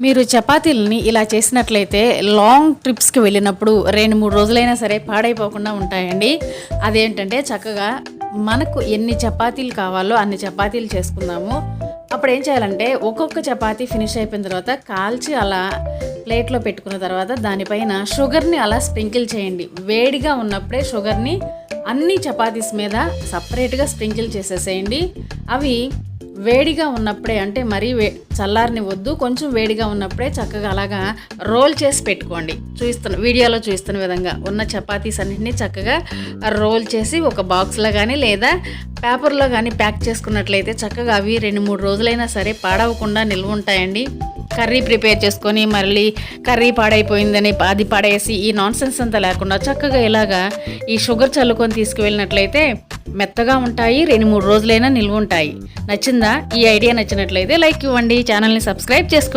మీరు చపాతీలని ఇలా చేసినట్లయితే లాంగ్ ట్రిప్స్కి వెళ్ళినప్పుడు రెండు మూడు రోజులైనా సరే పాడైపోకుండా ఉంటాయండి. అదేంటంటే చక్కగా మనకు ఎన్ని చపాతీలు కావాలో అన్ని చపాతీలు చేసుకుందాము. అప్పుడు ఏం చేయాలంటే ఒక్కొక్క చపాతీ ఫినిష్ అయిపోయిన తర్వాత కాల్చి అలా ప్లేట్లో పెట్టుకున్న తర్వాత దానిపైన షుగర్ని అలా స్ప్రింకిల్ చేయండి. వేడిగా ఉన్నప్పుడే షుగర్ని అన్ని చపాతీస్ మీద సపరేట్గా స్ప్రింకిల్ చేసేసేయండి. అవి వేడిగా ఉన్నప్పుడే అంటే మరీ వే చల్లారిని వద్దు కొంచెం వేడిగా ఉన్నప్పుడే చక్కగా అలాగా రోల్ చేసి పెట్టుకోండి. చూస్తున్న వీడియోలో చూస్తున్న విధంగా ఉన్న చపాతీస్ అన్నింటినీ చక్కగా రోల్ చేసి ఒక బాక్స్లో కానీ లేదా పేపర్లో కానీ ప్యాక్ చేసుకున్నట్లయితే చక్కగా అవి రెండు మూడు రోజులైనా సరే పాడవకుండా నిల్వ ఉంటాయండి. కర్రీ ప్రిపేర్ చేసుకొని మళ్ళీ కర్రీ పాడైపోయిందని అది పడేసి ఈ నాన్సెన్స్ అంతా లేకుండా చక్కగా ఇలాగా ఈ షుగర్ చల్లుకొని తీసుకువెళ్ళినట్లయితే మెత్తగా ఉంటాయి రెండు మూడు రోజులైనా నిల్వ ఉంటాయి నచ్చిందా? ఈ ఐడియా నచ్చినట్లయితే లైక్ ఇవ్వండి ఛానల్ని సబ్స్క్రైబ్ చేసుకోండి.